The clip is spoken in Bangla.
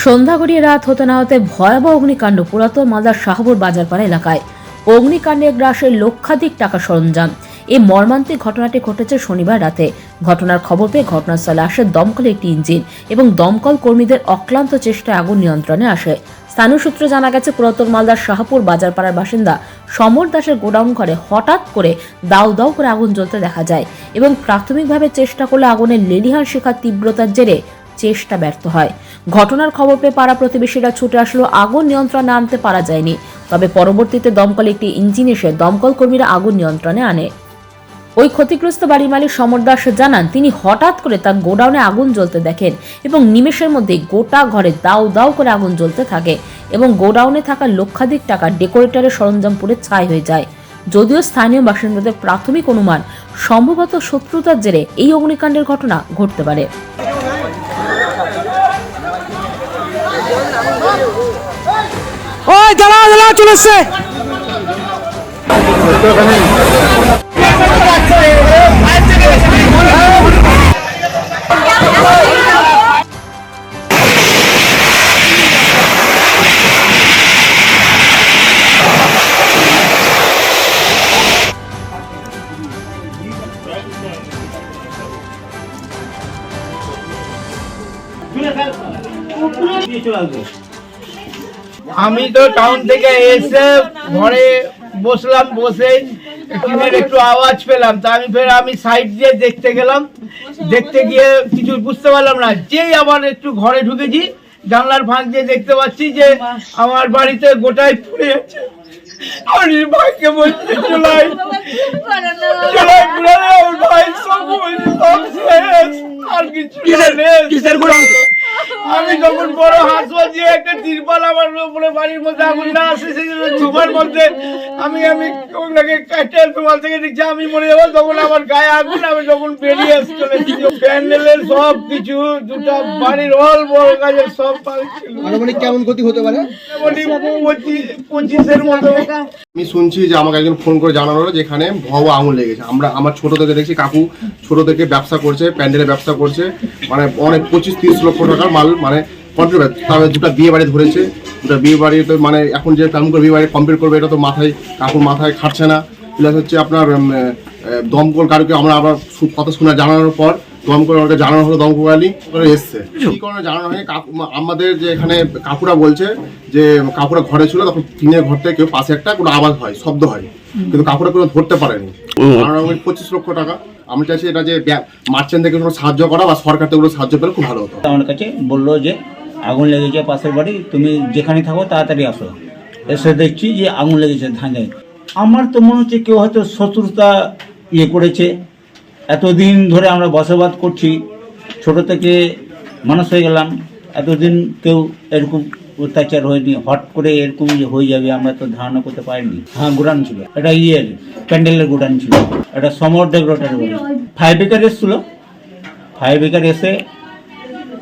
সন্ধ্যা গড়িয়ে রাত হতে না হতে ভয়াবহ অগ্নিকাণ্ড পুরাতন মালদার শাহপুর বাজারপাড়া এলাকায়। অগ্নিকাণ্ডে গ্রাসে লক্ষাধিক টাকা সরঞ্জাম। এই মর্মান্তিক ঘটনাটি ঘটেছে শনিবার রাতে। ঘটনার খবর পেয়ে ঘটনাস্থলে আসে দমকল একটি ইঞ্জিন এবং দমকল কর্মীদের অক্লান্ত চেষ্টায় আগুন নিয়ন্ত্রণে আসে। স্থানীয় সূত্রে জানা গেছে, পুরাতন মালদার শাহপুর বাজারপাড়ার বাসিন্দা সমর দাসের গোডাউন ঘরে হঠাৎ করে দাউ দাউ করে আগুন জ্বলতে দেখা যায় এবং প্রাথমিকভাবে চেষ্টা করলে আগুনের লেলিহান শিখার তীব্রতার জেরে চেষ্টা ব্যর্থ হয়। ঘটনার খবর পেয়ে পাড়া প্রতিবেশীরা ছুটে আসলেও আগুন নিয়ন্ত্রণে আনতে পারা যায়নি। তবে পরবর্তীতে দমকল একটি ইঞ্জিন এসে দমকল কর্মীরা আগুন নিয়ন্ত্রণে আনে। ওই ক্ষতিগ্রস্ত বাড়ি মালিক সমর দাস জানান, তিনি হঠাৎ করে তার গোডাউনে আগুন জ্বলতে দেখেন এবং নিমেষের মধ্যে গোটা ঘরে দাউ দাউ করে আগুন জ্বলতে থাকে এবং গোডাউনে থাকা লক্ষাধিক টাকা ডেকোরেটরের সরঞ্জাম পুড়ে ছাই হয়ে যায়। যদিও স্থানীয় বাসিন্দাদের প্রাথমিক অনুমান, সম্ভবত শত্রুতার জেরে এই অগ্নিকাণ্ডের ঘটনা ঘটতে পারে। দাঁড়াও চলে এসছে আমি তো টাউন থেকে এসে ঘরে বসলাম বসে একটু আওয়াজ পেলাম তা আমি ফের আমি সাইড দিয়ে দেখতে গেলাম দেখতে গিয়ে কিছু বুঝতে পারলাম না যেই আবার একটু ঘরে ঢুকেছি জানলার ফাঁক দিয়ে দেখতে পাচ্ছি যে আমার বাড়িতে গোটাই পুড়ে যাচ্ছে আমি ভাইকে বলছি চলাই চলাই পুড়ে ভাই সব বলছি, সব শেষ। আর কিছু। কিসের বড় হাসপাতাল দিয়ে একটা তিরপাল আমার উপরে বাড়ির মধ্যে আগুন না আসে সেই ধোবার মধ্যে আমি আমি ওনাকে কাটেল তোমার থেকে দেখছি আমি মরে যাব তখন আমার গায়ে আগুন আমি যখন বেরিয়ে এসে প্যান্ডেলের সব কিছু দুটা বাড়ির অল বড় কাজের সব আনুমানিক কেমন ক্ষতি হতে পারে? পঁচিশের মতো। আমি শুনছি যে আমাকে একজন ফোন করে জানানো হলো যে এখানে ভব আঙুল লেগেছে। আমরা আমার ছোট থেকে দেখছি কাকু ছোট থেকে ব্যবসা করছে প্যান্ডেলের ব্যবসা করছে। মানে অনেক পঁচিশ তিরিশ লক্ষ টাকার মাল মানে দুটো বিয়ে বাড়ি ধরেছে। দুটো বিয়ে বাড়িতে মানে এখন যে কেমন করে বিয়ে বাড়ি কমপ্লিট করবে এটা তো মাথায় কাকুর মাথায় খাটছে না। প্লাস হচ্ছে আপনার দমকল কারুকে আমরা আবার কথা শোনা জানানোর পর দমকল ওকে জানানো হলো দমকল আলী ওরা এসছে। কি কারণে জানানো কাকু আমাদের যে এখানে কাকুরা বলছে যে কাকুরা ঘরে ছিল তখন টিনের ঘর থেকে কেউ পাশে একটা কোনো আওয়াজ হয় শব্দ হয়। কিন্তু কাকুরা কোনো ধরতে পারেনি। পঁচিশ লক্ষ টাকা। আমি চাইছি এটা যে মার্চেন্ট থেকে কোনো সাহায্য করা বা সরকার থেকে কোনো সাহায্য পেলে খুব ভালো হতো। আমার কাছে বলল যে আগুন লেগেছে পাশের বাড়ি তুমি যেখানে থাকো তাড়াতাড়ি আসো। এসে দেখছি যে আগুন লেগেছে ধানে আমার তো মনে হচ্ছে কেউ হয়তো শত্রুতা ইয়ে করেছে। এতদিন ধরে আমরা বসবাস করছি ছোট থেকে মানুষ হয়ে গেলাম এতদিন কেউ এরকম অত্যাচার হয়নি হট করে এরকম যে হয়ে যাবে আমরা তো ধারণা করতে পারিনি। হ্যাঁ গোডান ছিল এটা ইয়ের প্যান্ডেলের গোডান ছিল এটা সমর বলে ফায়ার ব্রিগেড এসেছিল। ফায়ার ব্রিগেড এসে